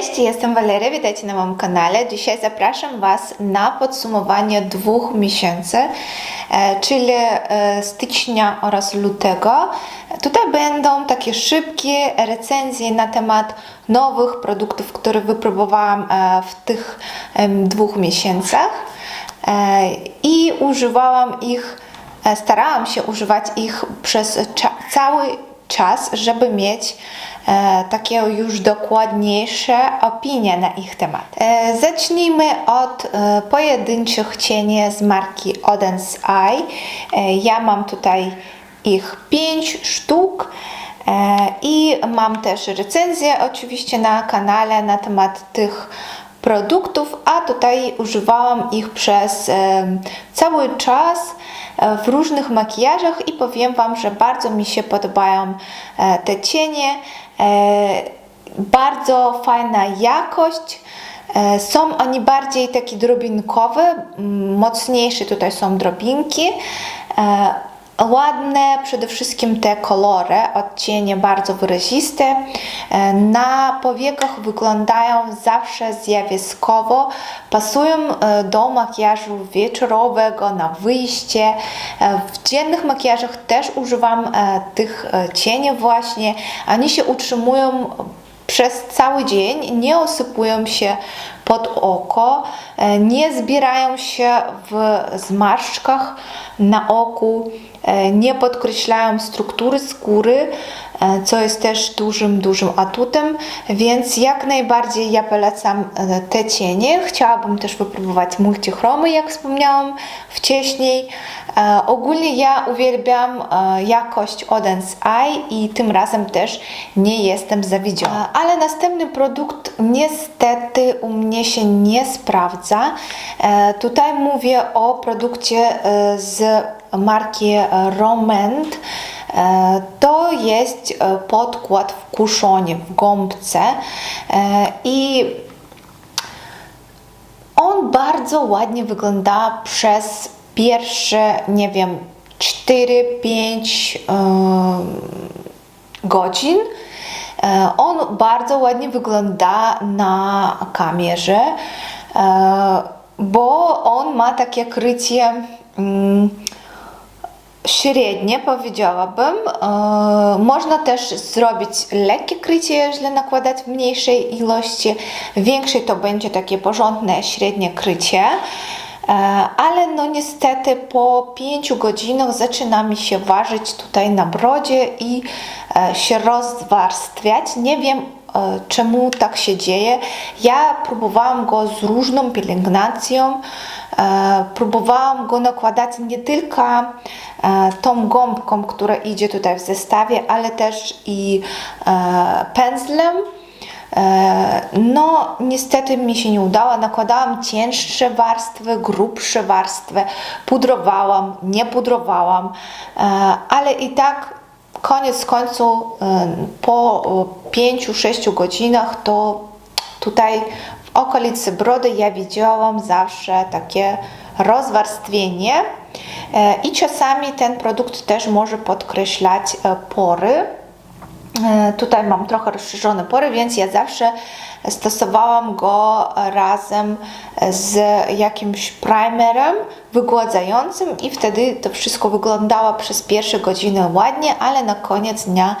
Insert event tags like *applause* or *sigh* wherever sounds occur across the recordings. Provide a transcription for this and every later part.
Cześć, jestem Waleria, witajcie na moim kanale. Dzisiaj zapraszam Was na podsumowanie dwóch miesięcy, e, czyli e, stycznia oraz lutego. Tutaj będą takie szybkie recenzje na temat nowych produktów, które wypróbowałam e, w tych dwóch miesiącach i używałam ich, starałam się używać ich przez cały czas, żeby mieć e, takie już dokładniejsze opinie na ich temat. E, zacznijmy od e, pojedynczych cieni z marki Oden's Eye. E, ja mam tutaj ich 5 sztuk. E, I mam też recenzję oczywiście na kanale na temat tych produktów, a tutaj używałam ich przez cały czas e, w różnych makijażach i powiem Wam, że bardzo mi się podobają e, te cienie. E, bardzo fajna jakość. Są oni bardziej takie drobinkowe, mocniejsze tutaj są drobinki. Ładne przede wszystkim te kolory, odcienie bardzo wyraziste. E, Na powiekach wyglądają zawsze zjawiskowo, pasują e, do makijażu wieczorowego, na wyjście. E, W dziennych makijażach też używam tych cieni właśnie. Oni się utrzymują przez cały dzień, nie osypują się pod oko, e, nie zbierają się w zmarszczkach na oku, e, nie podkreślają struktury skóry, e, co jest też dużym, dużym atutem, więc jak najbardziej ja polecam te cienie. Chciałabym też wypróbować multichromy, jak wspomniałam wcześniej. Ogólnie ja uwielbiam jakość Oden's Eye i tym razem też nie jestem zawiedziona. Ale następny produkt niestety u mnie się nie sprawdza. E, Tutaj mówię o produkcie e, z marki. E, To jest podkład w kuszonie, w gąbce i on bardzo ładnie wygląda przez pierwsze, nie wiem, 4-5 godzin. E, On bardzo ładnie wygląda na kamerze, e, bo on ma takie krycie mm, średnie, powiedziałabym. E, Można też zrobić lekkie krycie, jeżeli nakładać w mniejszej ilości. Większej to będzie takie porządne, średnie krycie. E, Ale no niestety po 5 godzinach zaczyna mi się ważyć tutaj na brodzie i e, się rozwarstwiać. Nie wiem e, czemu tak się dzieje. Ja próbowałam go z różną pielęgnacją. Próbowałam go nakładać nie tylko tą gąbką, która idzie tutaj w zestawie, ale też i pędzlem. E, No, niestety mi się nie udało. Nakładałam cięższe warstwy, grubsze warstwy, pudrowałam, nie pudrowałam, e, ale i tak koniec końcu e, po 5-6 godzinach to tutaj w okolicy brody ja widziałam zawsze takie rozwarstwienie i czasami ten produkt też może podkreślać pory. E, Tutaj mam trochę rozszerzone pory, więc ja zawsze stosowałam go razem z jakimś primerem wygładzającym i wtedy to wszystko wyglądało przez pierwsze godziny ładnie, ale na koniec dnia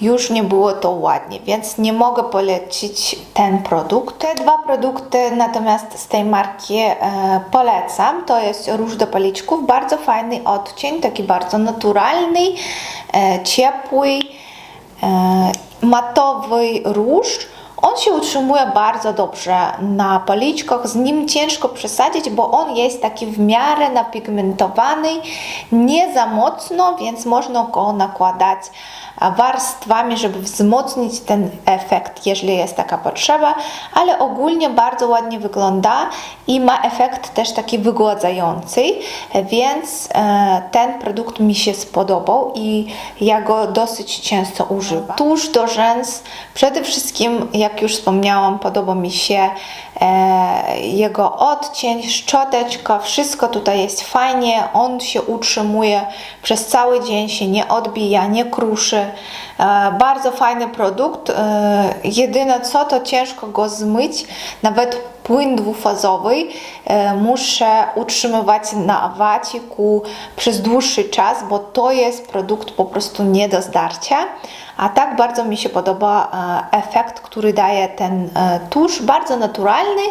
już nie było to ładnie, więc nie mogę polecić ten produkt. Te dwa produkty natomiast z tej marki e, polecam. To jest róż do policzków, bardzo fajny odcień, taki bardzo naturalny, e, ciepły matowy róż. On się utrzymuje bardzo dobrze na policzkach, z nim ciężko przesadzić, bo on jest taki w miarę napigmentowany, nie za mocno, więc można go nakładać warstwami, żeby wzmocnić ten efekt, jeżeli jest taka potrzeba, ale ogólnie bardzo ładnie wygląda i ma efekt też taki wygładzający, więc e, ten produkt mi się spodobał i ja go dosyć często używam. Tuż do rzęs, przede wszystkim, jak już wspomniałam, podoba mi się e, jego odcień, szczoteczka, wszystko tutaj jest fajnie, on się utrzymuje przez cały dzień, się nie odbija, nie kruszy, Bardzo fajny produkt. E, Jedyne co, to ciężko go zmyć. Nawet płyn dwufazowy e, muszę utrzymywać na waciku przez dłuższy czas, bo to jest produkt po prostu nie do zdarcia. A tak bardzo mi się podoba e, efekt, który daje ten e, tusz, bardzo naturalny,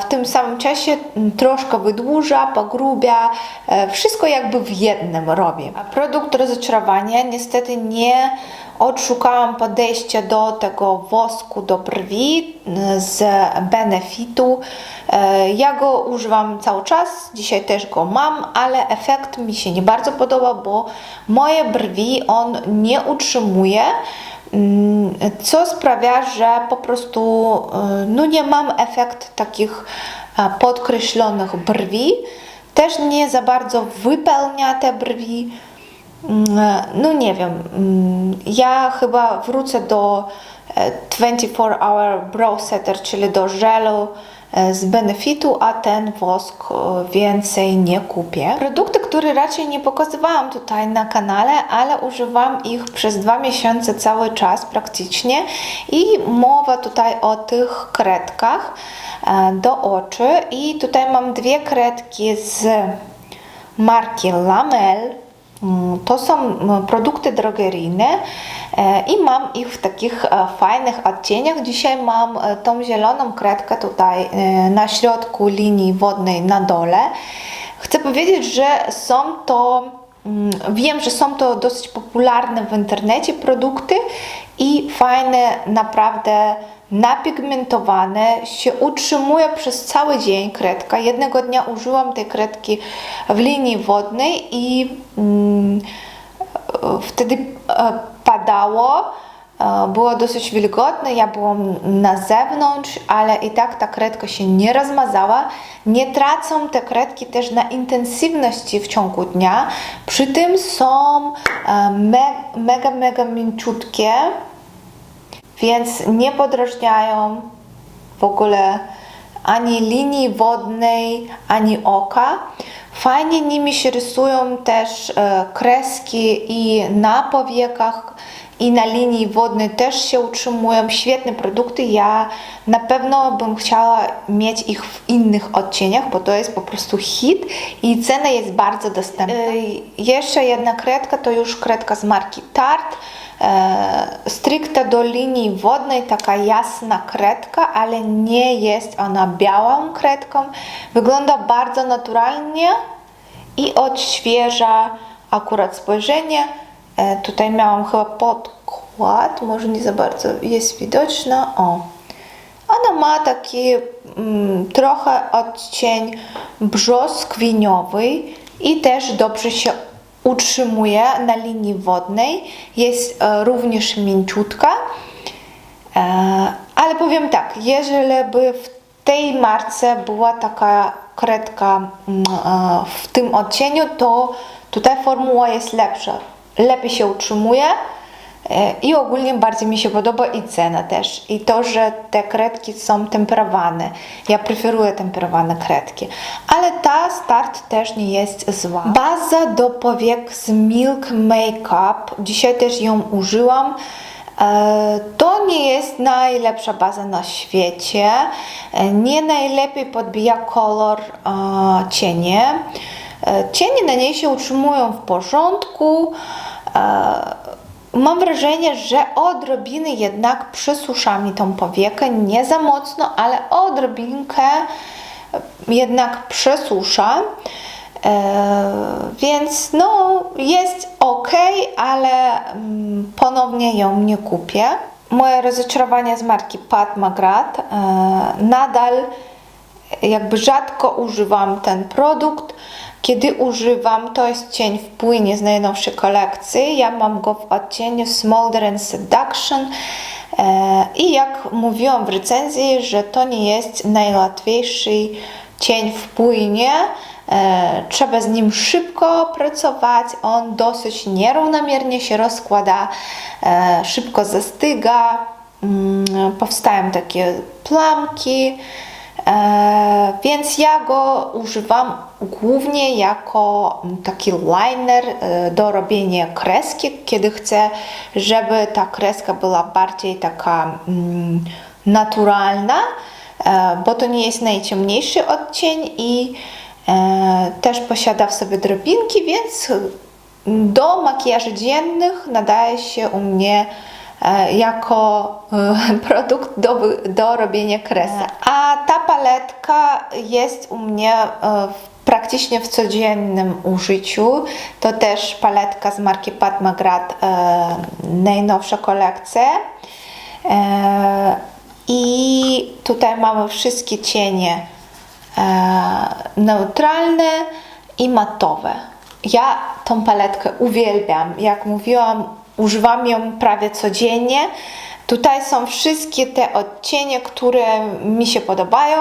w tym samym czasie m, troszkę wydłuża, pogrubia, wszystko jakby w jednym robi. Produkt rozczarowania niestety nie odszukałam podejścia do tego wosku do brwi e, z benefitu. E, Ja go używam cały czas, dzisiaj też go mam, ale efekt mi się nie bardzo podoba, bo moje brwi on nie utrzymuje, mm, co sprawia, że po prostu e, no nie mam efekt takich e, podkreślonych brwi. Też nie za bardzo wypełnia te brwi. Mm, No nie wiem, mm, ja chyba wrócę do e, 24 Hour Brow Setter, czyli do żelu e, z benefitu, a ten wosk e, więcej nie kupię. Produkty, które raczej nie pokazywałam tutaj na kanale, ale używam ich przez dwa miesiące cały czas praktycznie i mowa tutaj o tych kredkach e, do oczy i tutaj mam dwie kredki z marki Lamel. Mm, To są mm, produkty drogeryjne e, i mam ich w takich e, fajnych odcieniach. Dzisiaj mam e, tą zieloną kredkę tutaj na środku linii wodnej na dole. Chcę powiedzieć, że są to, mm, wiem, że są to dosyć popularne w internecie produkty i fajne, naprawdę napigmentowane, się utrzymuje przez cały dzień kredka. Jednego dnia użyłam tej kredki w linii wodnej i mm, wtedy e, padało, e, było dosyć wilgotne, ja byłam na zewnątrz, ale i tak ta kredka się nie rozmazała. Nie tracą te kredki też na intensywności w ciągu dnia, przy tym są e, me, mega, mega mięciutkie, więc nie podrażniają w ogóle ani linii wodnej, ani oka. Fajnie nimi się rysują też e, kreski i na powiekach, i na linii wodnej też się utrzymują. Świetne produkty. Ja na pewno bym chciała mieć ich w innych odcieniach, bo to jest po prostu hit i cena jest bardzo dostępna. E, jeszcze jedna kredka to już kredka z marki Tarte. Stricte do linii wodnej, taka jasna kredka, ale nie jest ona białą kredką. Wygląda bardzo naturalnie i odświeża akurat spojrzenie. E, tutaj miałam chyba podkład, może nie za bardzo jest widoczna. O. Ona ma taki mm, trochę odcień brzoskwiniowy i też dobrze się utrzymuje na linii wodnej. Jest e, również mięciutka. E, ale powiem tak, jeżeli by w tej marce była taka kredka mm, e, w tym odcieniu, to tutaj formuła jest lepsza. Lepiej się utrzymuje e, i ogólnie bardziej mi się podoba i cena też. I to, że te kredki są temperowane. Ja preferuję temperowane kredki. Ale ta start też nie jest zła. Baza do powiek z Milk Makeup. Dzisiaj też ją użyłam. E, To nie jest najlepsza baza na świecie. E, Nie najlepiej podbija kolor cienie. E, Cienie na niej się utrzymują w porządku. E, Mam wrażenie, że odrobiny jednak przesusza mi tą powiekę. Nie za mocno, ale odrobinkę jednak przesusza. E, więc no jest ok, ale mm, ponownie ją nie kupię. Moje rozczarowanie z marki Pat McGrath. E, nadal jakby rzadko używam ten produkt. Kiedy używam, to jest cień w płynie z najnowszej kolekcji. Ja mam go w odcieniu Smolder and Seduction. E, I jak mówiłam w recenzji, że to nie jest najłatwiejszy cień w płynie. E, Trzeba z nim szybko pracować. On dosyć nierównomiernie się rozkłada, e, szybko zastyga, mm, powstają takie plamki. E, więc ja go używam głównie jako taki liner e, do robienia kreski, kiedy chcę, żeby ta kreska była bardziej taka mm, naturalna, e, bo to nie jest najciemniejszy odcień i też posiada w sobie drobinki, więc do makijaży dziennych nadaje się u mnie jako e, *laughs* produkt do, do robienia kresek. A ta paletka jest u mnie e, w- praktycznie w codziennym użyciu. To też paletka z marki e, najnowsza kolekcja. E, I tutaj mamy wszystkie cienie e, neutralne i matowe. Ja tą paletkę uwielbiam. Jak mówiłam, używam ją prawie codziennie. Tutaj są wszystkie te odcienie, które mi się podobają.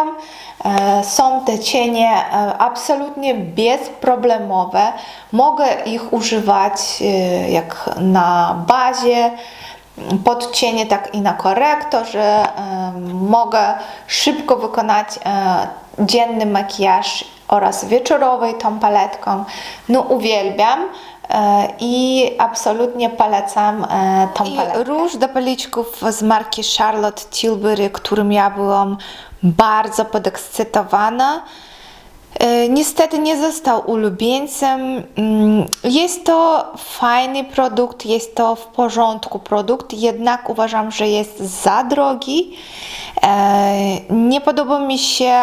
E, Są te cienie e, absolutnie bezproblemowe. Mogę ich używać e, jak na bazie, pod cienie, tak i na korektorze. Mogę szybko wykonać dzienny makijaż oraz wieczorowej tą paletką. No uwielbiam i absolutnie polecam e, tą paletkę. Róż do policzków z marki Charlotte Tilbury, którym ja byłam bardzo podekscytowana. E, Niestety nie został ulubieńcem. Mm, Jest to fajny produkt, jest to w porządku produkt, jednak uważam, że jest za drogi. E, Nie podoba mi się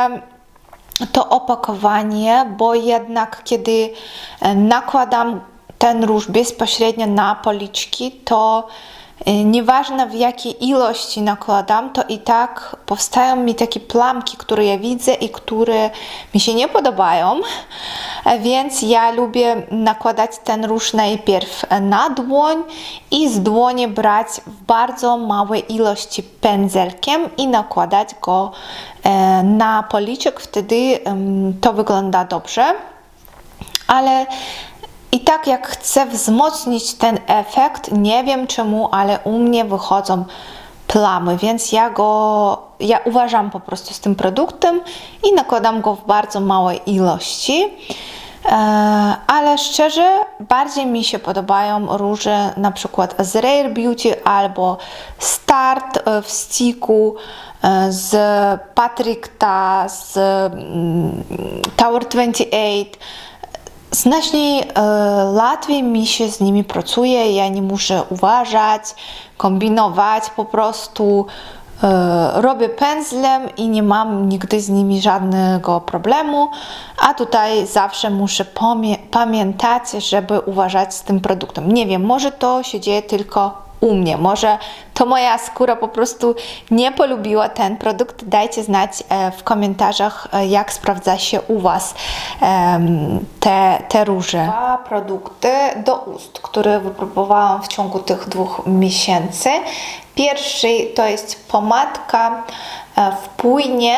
to opakowanie, bo jednak kiedy e, nakładam ten róż bezpośrednio na policzki, to e, nieważne w jakiej ilości nakładam, to i tak powstają mi takie plamki, które ja widzę i które mi się nie podobają. E, Więc ja lubię nakładać ten róż najpierw na dłoń i z dłoni brać w bardzo małej ilości pędzelkiem i nakładać go e, na policzek. Wtedy to wygląda dobrze. Ale i tak jak chcę wzmocnić ten efekt, nie wiem czemu, ale u mnie wychodzą plamy, więc ja go, ja uważam po prostu z tym produktem i nakładam go w bardzo małej ilości. E, ale szczerze, bardziej mi się podobają róże na przykład z Rare Beauty albo Start e, w sticku e, z Patricta, z mm, Tower 28. Znacznie e, łatwiej mi się z nimi pracuje, ja nie muszę uważać, kombinować, po prostu e, robię pędzlem i nie mam nigdy z nimi żadnego problemu, a tutaj zawsze muszę pamiętać, żeby uważać z tym produktem. Nie wiem, może to się dzieje tylko u mnie. Może to moja skóra po prostu nie polubiła ten produkt. Dajcie znać e, w komentarzach, e, jak sprawdza się u Was te, te róże. Dwa produkty do ust, które wypróbowałam w ciągu tych dwóch miesięcy. Pierwszy to jest pomadka e, w płynie.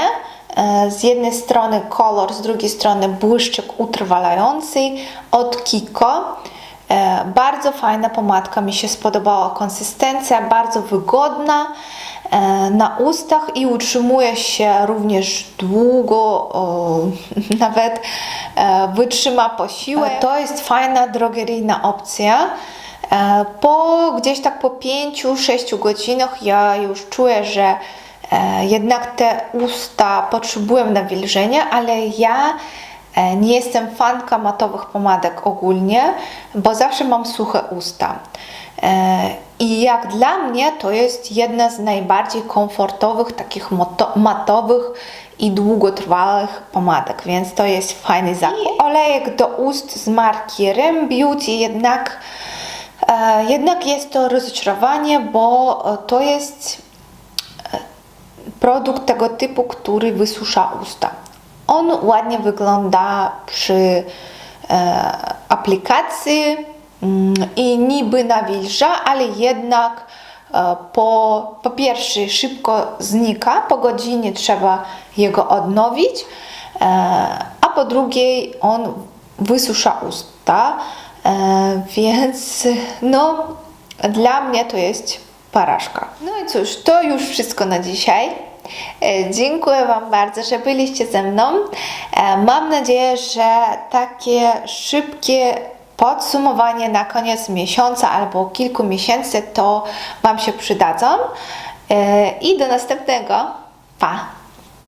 Z jednej strony kolor, z drugiej strony błyszczyk utrwalający od Kiko. E, Bardzo fajna pomadka, mi się spodobała konsystencja, bardzo wygodna e, na ustach i utrzymuje się również długo, *laughs* nawet e, wytrzyma posiłek. To jest fajna drogeryjna opcja. Po gdzieś tak po 5-6 godzinach ja już czuję, że jednak te usta potrzebują nawilżenia, ale ja Nie jestem fanka matowych pomadek ogólnie, bo zawsze mam suche usta. E, I jak dla mnie to jest jedna z najbardziej komfortowych, takich matowych i długotrwałych pomadek, więc to jest fajny zakup. I olejek do ust z marki Rem Beauty jednak, e, jednak jest to rozczarowanie, bo e, to jest produkt tego typu, który wysusza usta. On ładnie wygląda przy e, aplikacji mm, i niby nawilża, ale jednak e, po, po pierwsze szybko znika, po godzinie trzeba jego odnowić, e, a po drugie on wysusza usta, więc no dla mnie to jest porażka. No i cóż, to już wszystko na dzisiaj. E, Dziękuję Wam bardzo, że byliście ze mną. E, Mam nadzieję, że takie szybkie podsumowanie na koniec miesiąca albo kilku miesięcy to Wam się przydadzą. E, I do następnego. Pa!